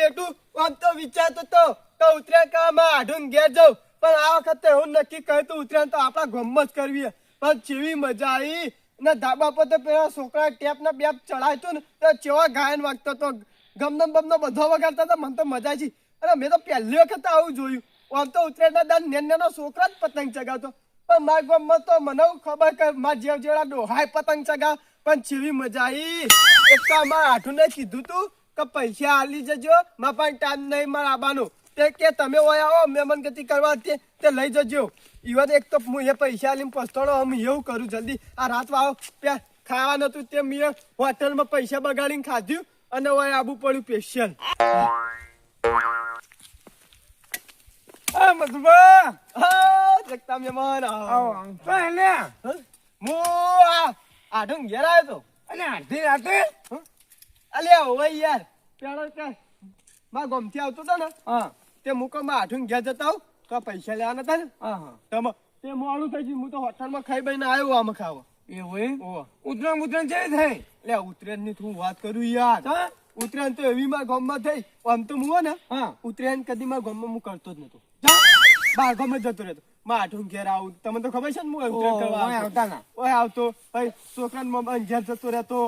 બેઠું, આમ તો વિચારતો તો કે ઉતર્યા કામાં આઢું ઘેર જાઉં. પણ આ વખતે હું નક્કી કહ્યું તો ઉતર્યા તો આપણા ગામમાં જ કરવી પણ જેવી મજા આવી, ને ધાબા પર તો પેલા છોકરા ટેપ ને બેપ ચડાયતું ને, તો ચેવા ગાયન વાગતો તો ગમનો બમનો બધો વગાડતા હતા, મને તો મજા આવી. અને મેં તો પહેલી વખત આવું જોયું. આમ તો ઉતરેના દાન નેન છોકરા જ પતંગ ચગાવતો. પણ મારા ગામમાં તો મને ખબર કે માર જેવ જેવડા ડોહાય પતંગ ચગાવ. પણ જેવી મજા આવી. એક તો મારા હાથુને કીધું તું કે પૈસા આલી જજો મારા પાસે ટાઈમ નહીં મારા આબાનો. તે કે તમે ઓય આવો મહેમાન ગતિ કરવા તે તે લઈ જજો. ઈવન એક તો હું એ પૈસા આલીને પસ્તાડો હું એવું કરું જલ્દી. આ રાત આવો ત્યાં ખાવા નતું તે મેં હોટલમાં પૈસા બગાડીને ખાધ્યું અને ઓય આબુ પડ્યું પેશિયલ આ મધુબા! જગતા મહેમાન આવો. આવો તો એને? હં? હું આ આઢું ઘેર આવ્યો તો. અને અડધી રાતે? અલ્યા હોય યાર. પેલો તે મારા ગામથી આવતો હતો ને હા. તે મુકો માં આઠું ઘેર જતા આવું તો પૈસા લેવાના હતા ને હા હા. તેમાં તે મોડું થઈ ગયું હું તો હોટલમાં ખાઈ બઈને આવ્યો આમાં ખાવા. એવું એમ? ઉતરણ ઉતરણ કેવી થઈ? એટલે ઉત્તરાયણની તું વાત કરું યાર. હા? ઉત્તરાયણ તો એવી મારા ગામમાં થઈ આમ તો હું ને હા. ઉત્તરાયણ કદી મારા ગામમાં હું કરતો જ નતો. બાર ગામમાં જતો રહેતો. માં આઠું ઘેર આવું. તમને તો ખબર છે ને હું ઉત્તરાયણ કરવા આવતો. ના. ઓય આવતો. ભાઈ મમ્મા ઘેર જતો રહેતો.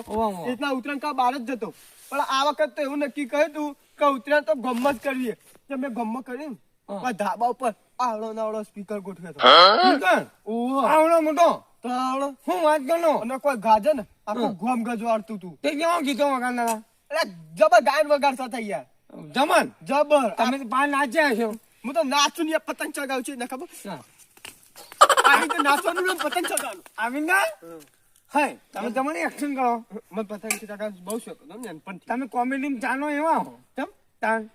એટલા ઉત્તરાયણ કા બહાર જ જતો. પણ આ વખત તો એવું નક્કી કહ્યું તું કે ઉત્તરાયણ તો ગમત જ કરવી તો મેં ગમત કરી ને ધાબા ઉપર આવડો નાવડો સ્પીકર ગોઠવ્યો આવડો મોટો? તો આવડો. હું વાત કરો અને કોઈ ગાજે ને? આખું ગોમ ગજવાડતું તું. તે કેવો ગીતો વગાડનારા? એટલે જબર ગાયન વગાડતા હતા યાર. જમન જબર. તમે તો નાચ્યા છો હું તો નાચું ને પતંગ ચગાવું છું ને ખબર આવી તો નાચવાનું ને પતંગ ચગાવવાનું આવિંદા હાય તમે તમારે એક્શન કરો. મને પતંગ ચગાવવાનું બહુ શોખ તમને નાનપણથી. તમે કોમેડી જાણો એવા હો. કેમ? તાન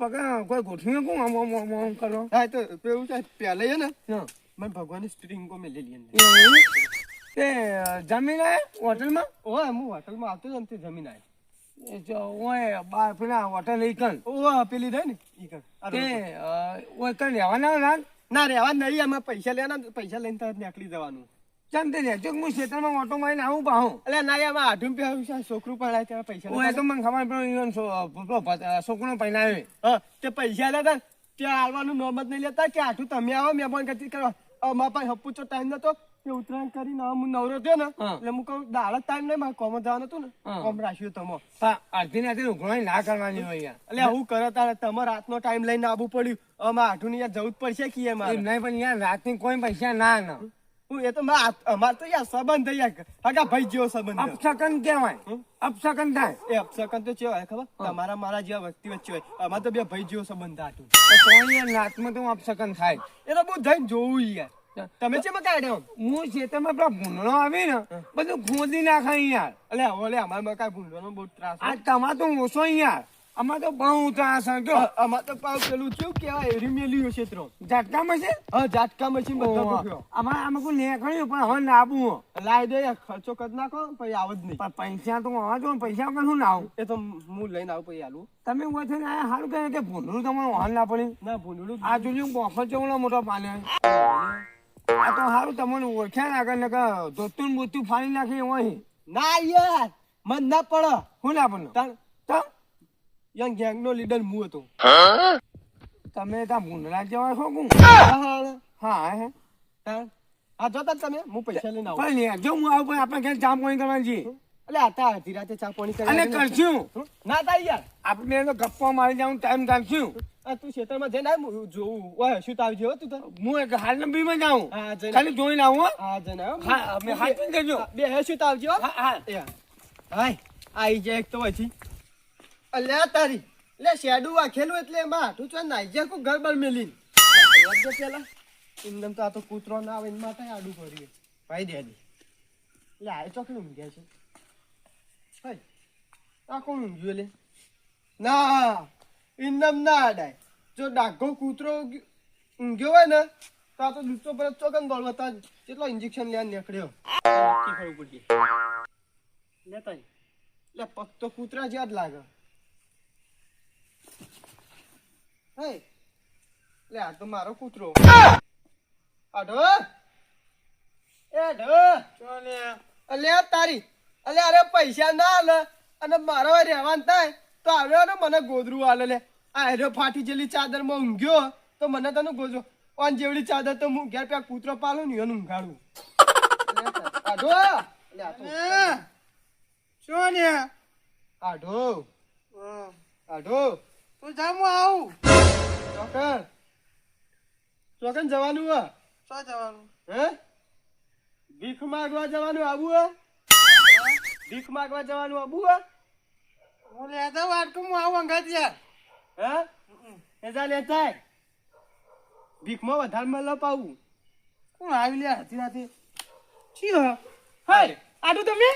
પગા કોઈ ગોઠવી કોણ? આમ આમ આમ કરો. હા તો પેલું છે પહેલે છે ને. મને ભગવાનની સ્ટ્રિંગો મેલેલી અંદર લીધી તે જમીન આય હોટલમાં? ઓય હું હોટલમાં આવતો હતો તે જમીન આય એ જો ઓય બાર પેલા હોટલ ઈકન ઓ પેલી રહી ને ઈકન તે ઓય કઈ રહેવાના ના ના રહેવા નહીં આમાં પૈસા લેવાના પૈસા લઈને તરત નીકળી જવાનું. ચમ તે રહેજો હું ખેતરમાં ઓટો મારીને આવું પાહું એટલે ના આમાં આઢું પે છોકરું પણ ત્યારે પૈસા ઓય તો મને ખબર પડે ઈવન સો- પેલો ભત- છોકરો પહેરાવે તે પૈસા લેતા ત્યાં આવવાનું નોમત નહીં લેતા કે આઠું તમે આવો મહેમાન ગતિ કરવા. અમારા પાસે હપ્પુચો ટાઈમ નતો કે ઉત્તરાયણ કરીને હું નવરો થયો ને. એટલે હું કહું દાળ ટાઈમ નહીં મારે કોમ જવાનું હતું ને કોમ રાખ્યું તમો અડધી રાતે ઉઘરાણી ના કરવાની હોય એટલે હું કરો તારે તમારે રાતનો ટાઈમ લઈને આવવું પડ્યું. અમારે આઠું ની જવું જ પડશે કે એમ નહીં પણ યાર રાતની કોઈ પૈસા ના. એ તો અમાર તો યાર સંબંધ યાર. હગા ભાઈ જેવો સંબંધ અપશકન અપસકન કહેવાય અપસકન થાય. એ અપસકન તો ચેવો ખબર? તમારા મારા જેવા વ્યક્તિ વચ્ચે હોય. અમારે તો બે ભાઈ જેવો સંબંધ હતો તો. યાર રાતમાં તો અપસકન થાય. એ તો બહુ થઈને જોવું યાર. તમે છે કાઢ્યો હું ખેતરમાં પેલો ભૂંડળો આવી ને બધું ખોદી નાખાય યાર. એટલે ઓલે અમારે મકાઈ ભૂંડવાનો બહુ ત્રાસ આ તમાર તો ઓછો યાર. અમાર તો બહુ ત્રાસ છે જો. અમાર તો પાઉ પેલું કેવું કેવાય એરી મેલ્યું છે ક્ષેત્રો. ઝટકામાં છે? હા ઝાટકા મશીન બધા ગોઠવ્યો. અમારે આમાં કોઈ નીકળ્યું પણ હવે નાબુ લાવી લાઈ દે ખર્ચો કરી નાખો પછી આવ જ નહીં. પણ પૈસા તો આવા જો પૈસા વગર શું નાવું? એ તો હું લઈને આવું પછી આલું. તમે ઓછો ને આયા સારું કહે કે ભૂંડળું તમારું વાહન ના પડે ના ભૂંડળું આ જોયું બોફર ચવડો મોટો પાને આ તો સારું તમને ઓળખ્યા ના કરે ને કે ધોતું બોતું ફાડી નાખી હોય ના યાર મન ના પડે. શું ના તો યંગ ગેંગ નો લીડર હું હતો. તમે ત્યાં મુંડરા જેવા છો કું હા, હા, હા. જોતા તમે? હું પૈસા લઈને આવું. પણ યાર, જો હું આવું પણ આપણે ઘેર જામ કોઈ કરવાની છે? એટલે આતા અડધી રાતે ચા પાણી કરી અને કરશું? ના થાય યાર. આપણે તો ગપ્પો મારી જાઉં ટાઈમ કાઢશું. આ તું ખેતરમાં જઈને આવ, જોઉં. ઓય શું તાવ જેવો તું તો? હું એક હાલ નંબીમાં જાઉં. હા જઈને. ખાલી જોઈને આવું હો. જઈને. હા અમે હાચવીને કરજો બે હે શું તાવ જેવો? હા હા. હાય આઈ જાય એક તો પછી. અલ્યા તારી. લે શેડું વાખેલું એટલે એમાં. તું છે નાઈ જા કો ઘર મેલી વાજે પેલા. એમનેમ તો આ તો કૂતરો ના આવે એના માટે આડું કરીએ ભાઈ ડેડી લે આ ચોકડી ઊંઘ્યા છે. ભાઈ આ કોણ ઊંઘ્યું લે ના ઇન્દમ ના અડાય જો ડાઘો કૂતરો ઊંઘ્યો હોય ને તો આ તો દૂધતો પર ચોકન બળવતા કેટલો ઇન્જેક્શન લેવા નીકળ્યો? લેતા આય. લે પગ તો કૂતરા જેવા જ લાગે. હે. લે આ તો મારો કૂતરો. આઢો એ આઢો અલે તારી. અલે અરે પૈસા ના આલે અને મારો રહેવાન થાય તો આવ્યો ને મને ગોદરું આલે. લે આ હેરો ફાટી જેલી ચાદરમાં ઊંઘ્યો તો મને તને ગોજો ઓન જેવડી ચાદર તો હું ઘેર પેલા કૂતરો પાલું ને એનું ઊંઘાડું. આઢો લે. શું ને આઢો આઢો તું જામું આવું. ચોકન ચોકન જવાનું હે. શા જવાનું? હે? ભીખ માંગવા જવાનું આબુ હે. ભીખ માંગવા જવાનું આબુ હે. હું લેતા વાટકું હું આવું અંગાત યાર હે એજા લેતા. ભીખમાં વધારે મળે પાવું કોણ આવી લે અડધી રાતે? છી હાય. આટલું તમે?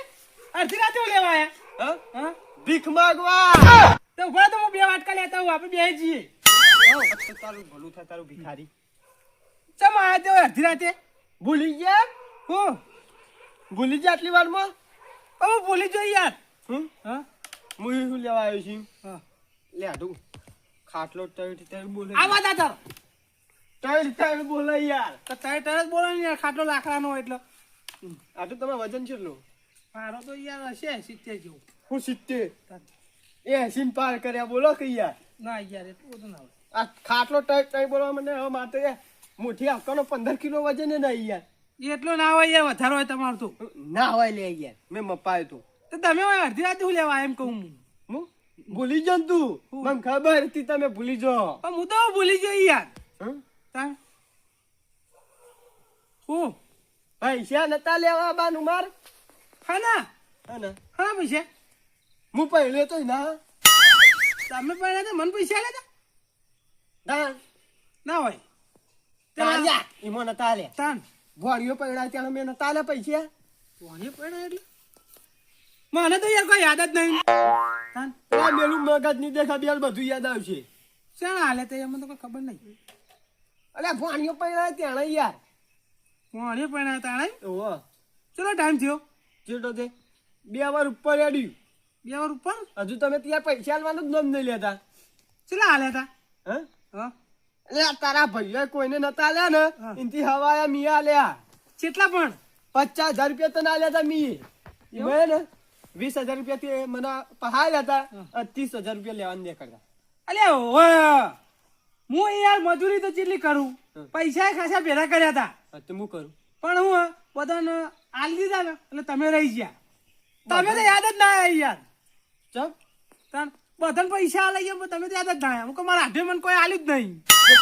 અડધી રાતે હું લેવા આયા? હા? હા? ભીખ માંગવા. તો ઊભા તો હું બે વાટકા લેતા હું આપણે બે જઈએ. તારું ભલું થાય તારું ભિખારી ચમ આયા તે અડધી રાતે? ભૂલી ગયા? હું? ભૂલી ગયા આટલી વારમાં? હવે ભૂલી જોઈ યાર. હમ હા? હું શું લેવા આવ્યો છું? હા. લે આડું ખાટલો તળ તળ બોલે. આ વાત આ તાર. તળ તળ બોલે યાર. તો તરત બોલો ને યાર ખાટલો લાકડાનો એટલે. આટલું તમારું વજન કેટલું મારો તો યાર હશે સિત્તેર જેવું. હું સિત્તેર. એ એસી પાર કર્યા બોલો કે યાર. ના યાર એટલું બધું ના હોય. આ ખાટલો તળ તળ બોલવા મને હવે યાર મુઠ્ઠી આકાનો પંદર કિલો વજન નહીં યાર. એટલો ના હોય યાર વધારો હોય તમારું તો. ના હોય લે યાર મેં મપાયું તો. તો તમે હોય અડધી રાત હું લેવા એમ કહું હું? ભૂલી જાઉં તું. મને ખબર હતી તમે ભૂલી જાઓ. પણ હું તો ભૂલી જઈ યાર. હું? પૈસા નતા લેવા બાનું માર? હા ના હા ના હા પૈસા? હું પહેલે તો ના. તમે પહેલા તો મને પૈસા લેતા ના ના હોય. તાલ્યા ઈમો નતા લે તાન ભોળીઓ પૈડા ત્યાં મેં નતા લે પૈસા. કોને પડ્યા એટલે? મને તો યાર કોઈ યાદ જ નહીં. તાન આ મેલું મગજની દેખા બેલ બધું યાદ આવશે. શેણ હાલે તે? એમાં તો કોઈ ખબર નહીં. અલ્યા ભોળીઓ પૈડા ત્યાં યાર. કોને પડ્યા તાણે? ઓહો. ચલો ટાઈમ થયો. ચેટો તે બે વાર ઉપર અડ્યું બે વાર ઉપર? હજુ તમે ત્યાં પૈસા આલવાનું જ નોંધ નહીં લેતા. ચલા હાલે હતા હા? એટલે તારા ભાઈઓ કોઈને નતા લે ને. એનથી હવાયા મિયા લ્યા કેટલા પણ? પચાસ હજાર રૂપિયા તો ના લેતા મેં ને વીસ હજાર રૂપિયા થી મને પહાડ્યા હતા ત્રીસ હજાર રૂપિયા લેવાનું દે કરતા અલ્યા ઓય! હું યાર મજૂરી તો ચેટલી કરું. પૈસા ખાસા ભેગા કર્યા હતા તો હું કરું? પણ હું બધાને આલી દીધા ને એટલે તમે રહી ગયા. તમે તો યાદ જ ના આવી યાર. ચમ? તાન બધાને પૈસા લઈ ગયા તમે યાદ જ થાય અમુક મારા હાથે મને કોઈ આલ્યું જ નહીં.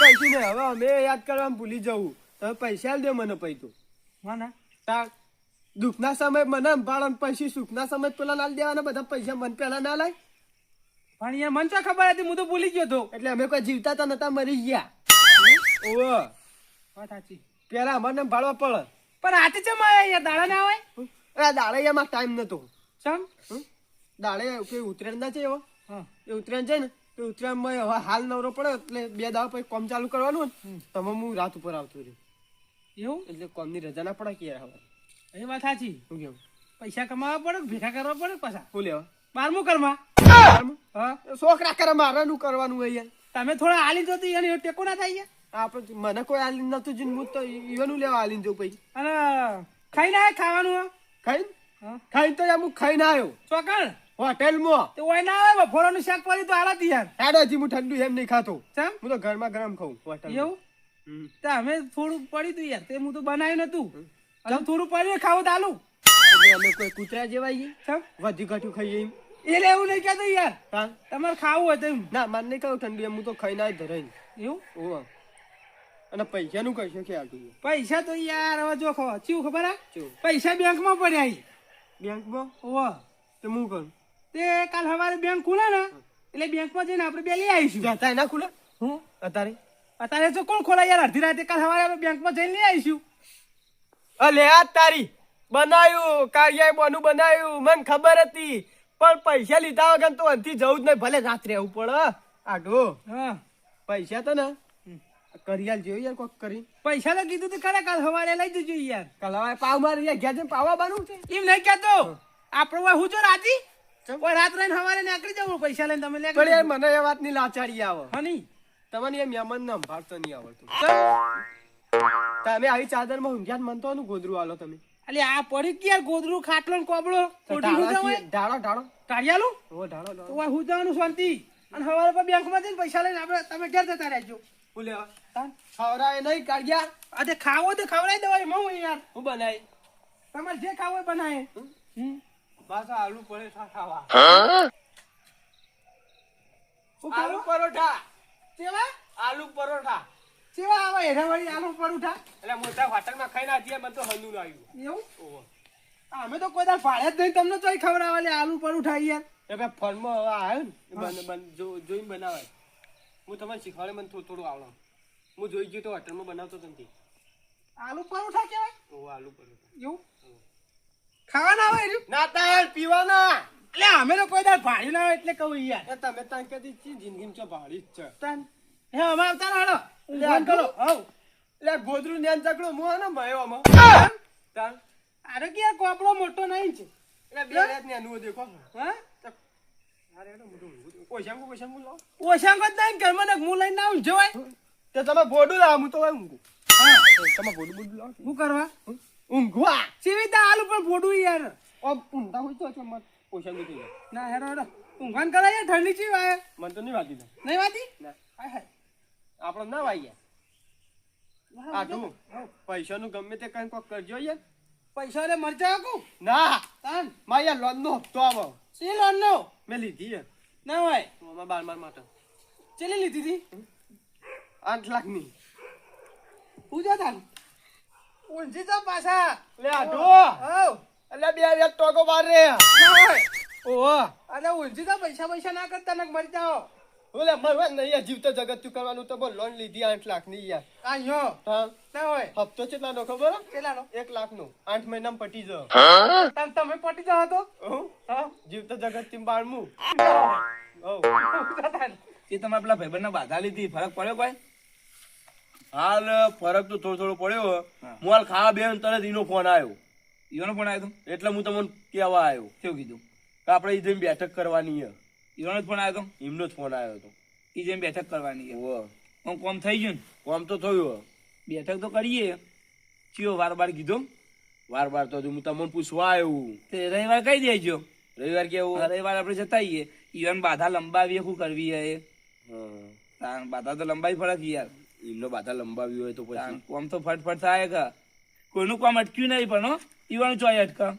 પૈસા ને હવે અમે યાદ કરવામાં ભૂલી જવું. તમે પૈસા આલ દે મને પૈસો. મને? તાર દુઃખના સમય મને સંભાળો પછી સુખના સમય પેલા ના દેવાના બધા પૈસા મને પેલા ના લાય પણ યાર મને તો ખબર હતી? હું તો ભૂલી ગયો તો એટલે અમે કોઈ જીવતા તો નતા મરી ગયા. ઓહો. વાત સાચી. પેલા અમારે ભાળવા પડે. પણ હાથે ચમ મારે યાર દાડા ના આવે દાડા દાળૈયામાં ટાઈમ નતો. ચમ? દાડે કઈ ઉત્તરાયણ ના છે એવો? એ ઉત્તરાયણ છે ને તો ઉત્તરાયણમાં હવે હાલ નવરો પડે એટલે બે દાવ પછી કોમ ચાલુ કરવાનું ને. તમે હું રાત ઉપર આવતો રહ્યો. એવું? એટલે કોમની રજા ના પડે કે હવે. એ વાત સાચી. શું કેવું પૈસા કમાવા પડે ભેગા કરવા પડે પાછા? શું લેવા? બારમું કરમા? હા? છોકરા કરે મારાનું કરવાનું હોય તમે થોડા આલી તો એને ટેકો ના થાય આપણે મને કોઈ આલીન નતું જીન હું તો ઈવનું લેવા આલીન જવું પછી. અને ખાઈ ના ખાવાનું? ખાઈ ખાઈને તો એમ ખાઈ ના આવ્યો ચોકણ હોટેલમાં? તે ઓય ના આવે ફોરોનું શાક પડી તો આલાતી યાર. હેડો હજી હું ઠંડુ એમ નહીં ખાતો. ચમ? હું તો ઘરમાં ગરમ ખાઉં હોટેલ એવું? તો અમે થોડું પડ્યું તું યાર તે હું તો બનાવ્યું નતું અને થોડું પડ્યું ખાવું તો આલું અમે કોઈ કૂતરા જેવા છીએ. ચમ? વધી ઘટ્યું ખાઈએ એમ. એટલે એવું નહીં કહેતો યાર. તમારે ખાવું હોય તો ના મારે નહીં ખાવું ઠંડુ એમ હું તો ખાઈને આવી ધરાઈને. એવું? ઓવા અને પૈસાનું કહીશું કે આટલું પૈસા તો યાર હવે જો ખબર ચેવું ખબર આ? પૈસા બેંકમાં પડ્યા. બેંકમાં? ઓહો. તો હું કરું? તે કાલ સવારે બેંક ખુલે ને એટલે બેંકમાં જઈને આપણે બે લઈ આવીશું. અત્યારે ના ખુલે? હું? અત્યારે? અત્યારે તો કોણ ખોલાય યાર? અડધી રાતે કાલ સવારે આપણે બેંકમાં જઈને લઈ આવીશું. અલે આ તારી બનાવ્યું કાર્ય બોનું બનાવ્યું મને ખબર હતી. પણ પૈસા લીધા વગર તો અંથી જવું જ નહીં ભલે રાત્રે આવું પડે આઢો હા. પૈસા તો ને. કરિયાલ જેવું યાર કોક કરી. પૈસા તો કીધું તો ખરા કાલ સવારે લઈ જજો યાર. કલાવાય પાવ મારી ગયા છે પાવા બાનું છે. એમ નહીં કહેતો. આપણે હું જો ચમ? કોઈ રાત રહીને સવારે નીકળી જવું પૈસા લઈને તમે પણ યાર મને એ વાતની લાચારી આવે. તમને એ મહેમાન ને સંભાળતો નહીં આવડતું. તમે આવી ચાદરમાં ઊંઘ્યા મનતો નું ગોદરું આલો તમે. અલે આ પડી કે યાર ગોદરું ખાટલો ને કોબળો. ઢાળો ઢાળો ઢાળો. કાઢિયાલું ઓ ઢાળો ઢાળો. હું જવાનું શાંતિ? અને સવારે પર બેંકમાં જઈને પૈસા લઈને આપણે તમે ઘેર જતા રહેજો. લેવા. તાન. ખવરાય નહીં કાઢ્યા. આ ખાવો તો ખવડાવી દેવાય મઉં યાર હું બનાય તમારે જે ખાવું બનાય હમ? પાછા આલુ પરોઠા ખાવા. આલુ પરોઠા. કેવા? આલુ પરોઠા. કેવા આવે હેરાવાળી આલુ પરોઠા? એટલે મોટા હોટલમાં ખાઈને આથી મને તો હંદુ આવ્યું. એવું? અમે તો કોઈ દાળ ભાડે જ નહીં તમને તોય ખવડાવવા લે આલુ પરોઠા યાર. એટલે ભાઈ ફોનમાં હવે આવ્યો ને જોઈને બનાવાય. હું તમને શીખવાડે મને થોડું થોડું આવડે. હું જોઈ ગયો તો હોટલમાં બનાવતો તો નથી. આલુ પરોઠા કેવાય? ઓ આલુ પરોઠા. એવું? ખાવાના હોય? ના તાર પીવાના. એટલે અમે તો કોઈ દાડ ભાડ્યું ના હોય એટલે કહું યાર. તમે તાન જિંદગીમાં ચો ભાડી જ છે? તાન હે અમે આવતા રહો ફોન કરો. હવ એટલે ગોદરું ન્યાન ચકડો મો ને ભયો આમાં તાન. અરે કે કોપડો મોટો નહીં છે? એટલે બે રાત ન્યાનું દેખો. હા? કો ઓછામાં કો લાવો. ઓછાંગ જ નહીં ઘરમાં ને હું લઈને આવું જોવાય. તે તમે બોડું લાવો હું તો ઊંઘું હા. તમે બોડું બોડું લાવો. શું કરવા? ઊંઘવા. સીવીતા આલુ પણ ફોડું યાર. આમ ઊંઘતા હોય તો મત ઓછામાં થઈ ના હેરો હેરો ઊંઘાન કરાય યાર ઠંડી ચી વાય? મને તો નહીં વાતી નહીં વાતી ના. હાય હાય. આપણે ના વાહ, આટલું પૈસાનું ગમે તે કઈ કોક કરજો યાર. પૈસા લે મરચા આકું ના. તાન. માયા યાર લોન નો હપ્તો આવો. સી લોન નો મેં લીધી યાર. ના હોય. મામા બાર બાર માટે. ચેલી લીધી હતી? આઠ લાખની પૂજા તાન? ઊંઝી તો પાછા. લે આટો હવ. એટલે બે યાર ટોકો બાર રે ઓહો. અને ઊંઝી તો પૈસા પૈસા ના કરતા નક મરી જાઓ. ઓલે મરવા નહીં જીવતો જગત તું કરવાનું તો બોલ લોન લીધી આઠ લાખની યાર. આ યો હા. ના હોય. હપ્તો કેટલા નો ખબર? કેટલા નો એક લાખ નો આઠ મહિનામાં પટી જાવ. તમ તમે પટી જાઓ તો? હા. જીવતો જગતથી બાળમું. ઓ એ તમે પેલા ભાઈબંધને બાધા લીધી. ફરક પડ્યો કોઈ? હાલ ફરક તો થોડો થોડો પડ્યો. હું. હાલ ખાવા બેન તરત એનો ફોન આવ્યો ઈનો ફોન આવ્યો એટલે હું તમને કહેવા આવ્યો કેવું કીધું? કે આપણે ઈ બેઠક કરવાની છે ઈનો જ ફોન આવ્યો તો? એમનો જ ફોન આવ્યો હતો. ઈ જઈને બેઠક કરવાની છે. કોમ થઈ ગયું કોમ તો થયું બેઠક તો કરીએ. કયો વાર બાર કીધો વાર બાર તો હું તમને પૂછવા આવ્યું તે રવિવાર કહી દેજો. રવિવાર કેવું રવિવાર આપણે જતા આવીએ ઈવન બાધા લંબાવીએ શું કરવી હે હા બાધા તો લંબાવી ફરક યાર એમનો બાધા લંબાવી હોય તો પછી. કોમ તો ફટફટ થાય કે. કોઈનું કામ અટક્યું નહીં પણ ઈવાનું ચોય અટકા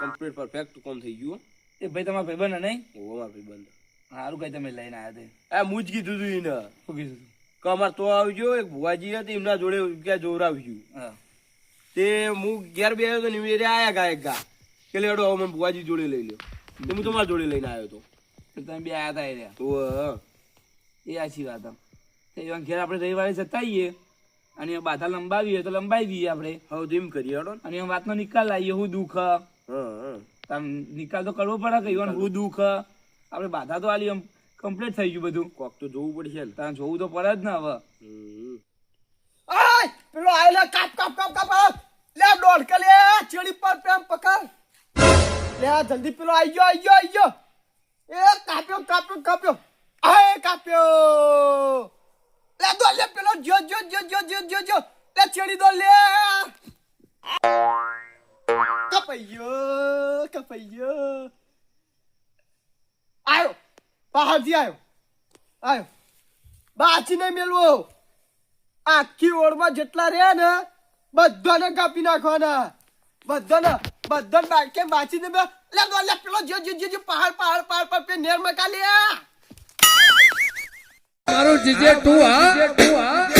કમ્પ્લીટ પરફેક્ટ કોમ થઈ ગયું. એ ભાઈ તમારા ભાઈબંધ નહીં? ઓહો મારા ભાઈબંધ. સારું કઈ તમે લઈને આવ્યા તે. એ મું જ કીધું તું એને. શું કીધું કે અમારે તો આવજો એક ભુવાજી હતી એમના જોડે ક્યાં હા. તે હું ઘેર બે આવ્યો તો ને એ આયા ગા એક ગા કે લેડો હવે મેં ભુવાજી જોડે લઈ લ્યો. હું તમારા જોડે લઈને આવ્યો તો. તમે બે આયા હતા એ તો એ આછી વાત હા. એવા ઘેર આપણે રવિવારે જતા આવીએ અને બાધા લંબાવીએ તો લંબાવી દઈએ આપણે. હવે તો એમ કરીએ હડો અને એમ વાતનો નિકાલ લાવીએ હું દુઃખ. તામ નિકાલ તો કરવો પડે કે ઈવન હું દુઃખ. આપણે બાધા તો આલી એમ કમ્પ્લીટ થઈ ગયું બધું. કોક તો જોવું પડશે તારે જોવું તો પડે જ ને હવે. પેલો આય કાપ કાપ કાપ કાપ કાપ. લે દોડ કે લે ચેડી પર પ્રેમ પકડ. લે જલ્દી પેલો આઈ ગયો આઈ ગયો આઈ ગયો. એ કાપ્યો કાપ્યો કાપ્યો. આય કાપ્યો. લે, દો, લે, પેલો જો જો જો જો જો જો જો લે, ચેડી દો, લે. કપાયો કપાયો આયો, બહારથી આયો. આયો. બાચી નહીં મેલવો. આખી ઓળમાં જેટલા રહ્યા ને, બધાને કાપી નાખવાના. બધાને બધાને બાકી બાચીને લે, દો, લે, પેલો જો જો જો પહાડ પહાડ પહાડ પર નેર મકા લે. મારું જીજે ટુ હા?